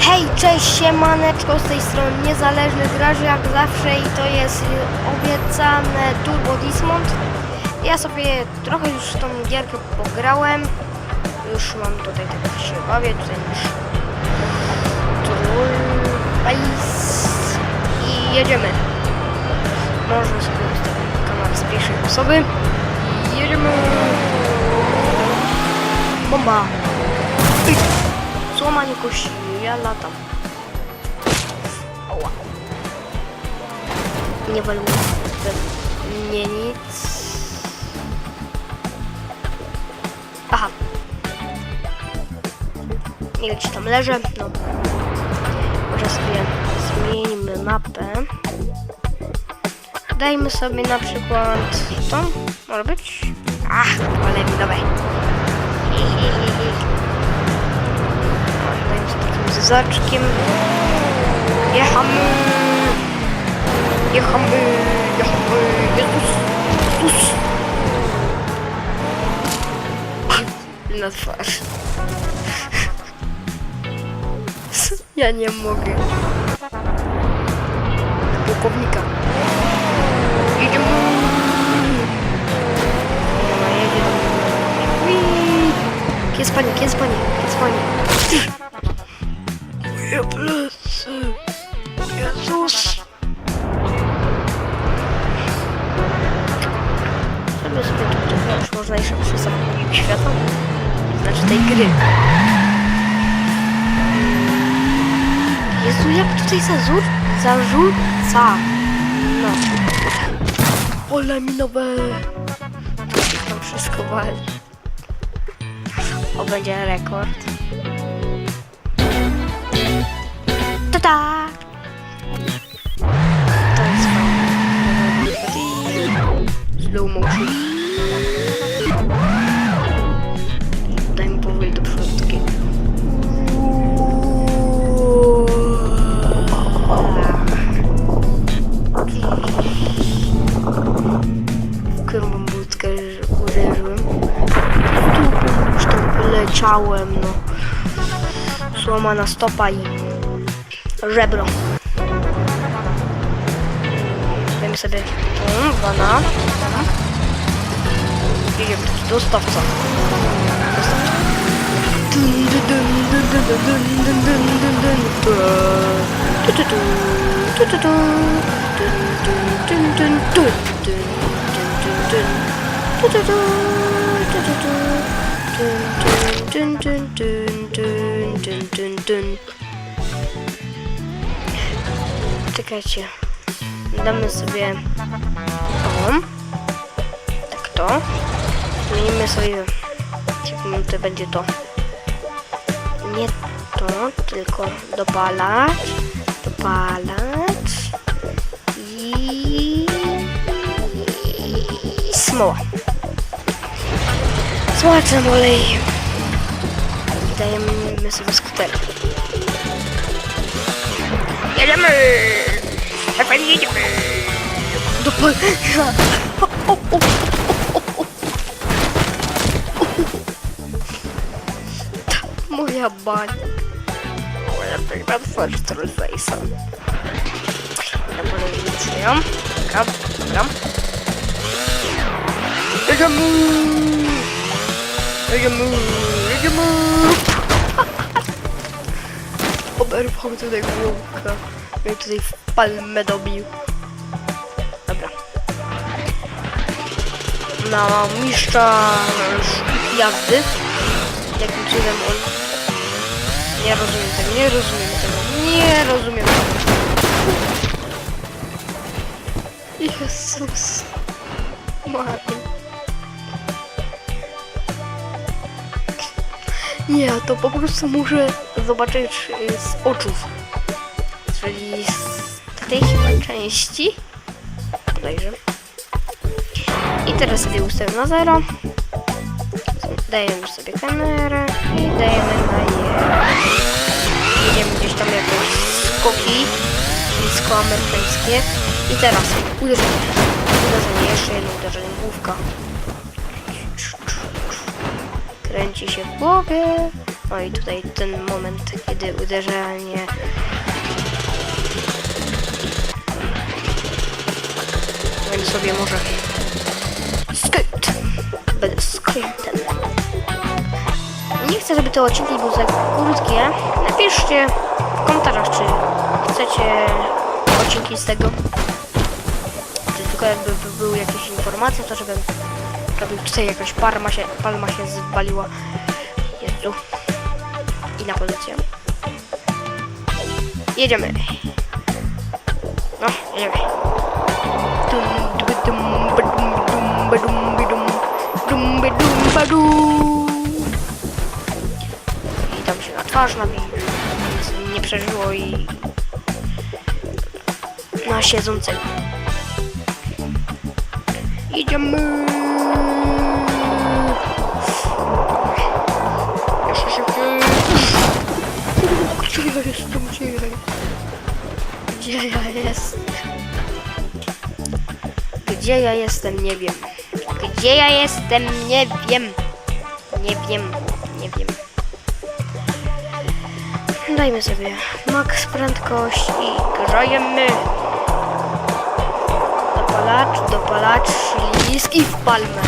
Hej, cześć, siemaneczko, z tej strony Niezależny Gracz, jak zawsze i to jest obiecane Turbo Dismount. Ja sobie trochę już tą gierkę pograłem, już mam tutaj jak się bawię, tutaj już i jedziemy. Można sobie ustawić kanał z pierwszej osoby i jedziemy. Bomba! Złamanie kości, ja latam. Oła. Nie walą nie nic. Aha. Nie gdzieś tam leżę, no. Może sobie zmienimy mapę. Dajmy sobie na przykład to. Może być? Ach, ale mi dawaj. Zezaczkiem. Jechamy. Jechamy. Jechamy. Jezus. Jezus. Na twarz. Ja nie mogę. Pułkownika. Jedziemy. Jedzie. Jest pani, jest pani, jest pani. Moje plecy. Jezus. Sobie sobie tu już można jeszcze przy samochodzie świata. Znaczy tej gry. Jezu, jak tutaj zazur... zarzuca. No. Ole mi nowe. Tam wszystko wali. O, będzie rekord. Ta-da! To jest fajne. Slow motion. Daj mi powoli do przodu takie. Którą budkę uderzyłem. Tu już tam leciałem, no. Złamana stopa i żebro. Dajmy sobie tą, bana. Jedziemy taki dostawca. Dostawca. Dun, dun, dun, dun, dun, dun, dun, dun, dun, dun, dun. Dun, dun, dun, dun, dun, dun, dun, dun. Dun, dun, dun, dun, dun, dun, dun. Czekajcie. Damy sobie o. Tak to. Zmienimy sobie. To będzie to. Nie to, tylko dopalać. Dopalać. I... Smoła. Smoła olej. I dajemy sobie skuter. Jedziemy! Efendim iyi gibi. Моя баня. Моя тогда форстру зайсан. Я буду идем. Кап, кап. Эгаму! Эгаму! Эгаму! Оберфам туда глубоко. Oberwał tutaj w palmę dobił. Dobra. Na mistrza sztuki jazdy. Jakim cudem on... Nie rozumiem tego, nie rozumiem tego, nie rozumiem tego. Jezus. Maria. Nie, to po prostu muszę zobaczyć y, z oczów. Czyli z tej chyba części. Podejrzewam. I teraz sobie ustawiam na zero. Dajemy sobie kamerę i dajemy na je. Jedziemy gdzieś tam jakieś skoki chińsko-amerykańskie. I teraz uderzenie. Uderzenie, jeszcze jedno uderzenie, główka. Kręci się w głowie. No i tutaj ten moment, kiedy uderzenie sobie może skate. Będę skatem. Nie chcę, żeby te odcinki były za krótkie. Napiszcie w komentarzach, czy chcecie odcinki z tego. Czy tylko jakby by- były jakieś informacje, to żebym robił tutaj jakaś palma się, palma się zwaliła. Jezu. I na pozycję. Jedziemy. No, jedziemy. Dum, badum, bidum, dum. I tam się na twarz. Nic nie przeżyło i na siedzącego. Idziemy. Jeszcze szybciej. Gdzie jestem? Gdzie ja jestem? Gdzie ja jestem? Gdzie ja jestem? Nie wiem. Gdzie ja jestem? Nie wiem. Nie wiem. Nie wiem. Dajmy sobie max prędkość i grajemy. Dopalacz, dopalacz, ślisk i w palmę.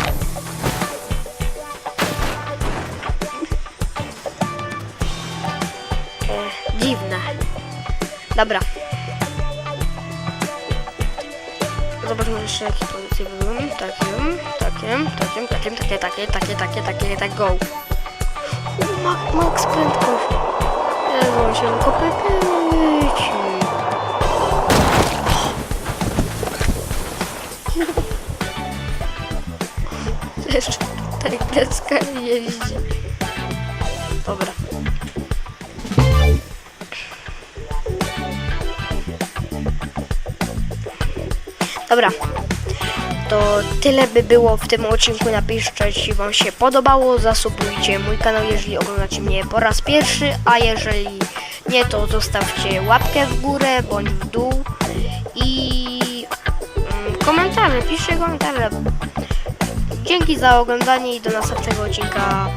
E, dziwne. Dobra. Zobaczmy jeszcze jakie pozycje były. Takim, takim, takim, takim, takie, takie, takie, takie, takie, tak go. U, Max, prędkość. Jezu, on się kopypici. Jeszcze tutaj deska jeździ. Dobra. Dobra. To tyle by było w tym odcinku. Napiszcie, jeśli Wam się podobało. Zasubujcie mój kanał, jeżeli oglądacie mnie po raz pierwszy. A jeżeli nie, to zostawcie łapkę w górę bądź w dół. I mm, komentarze, piszcie komentarze. Dzięki za oglądanie i do następnego odcinka.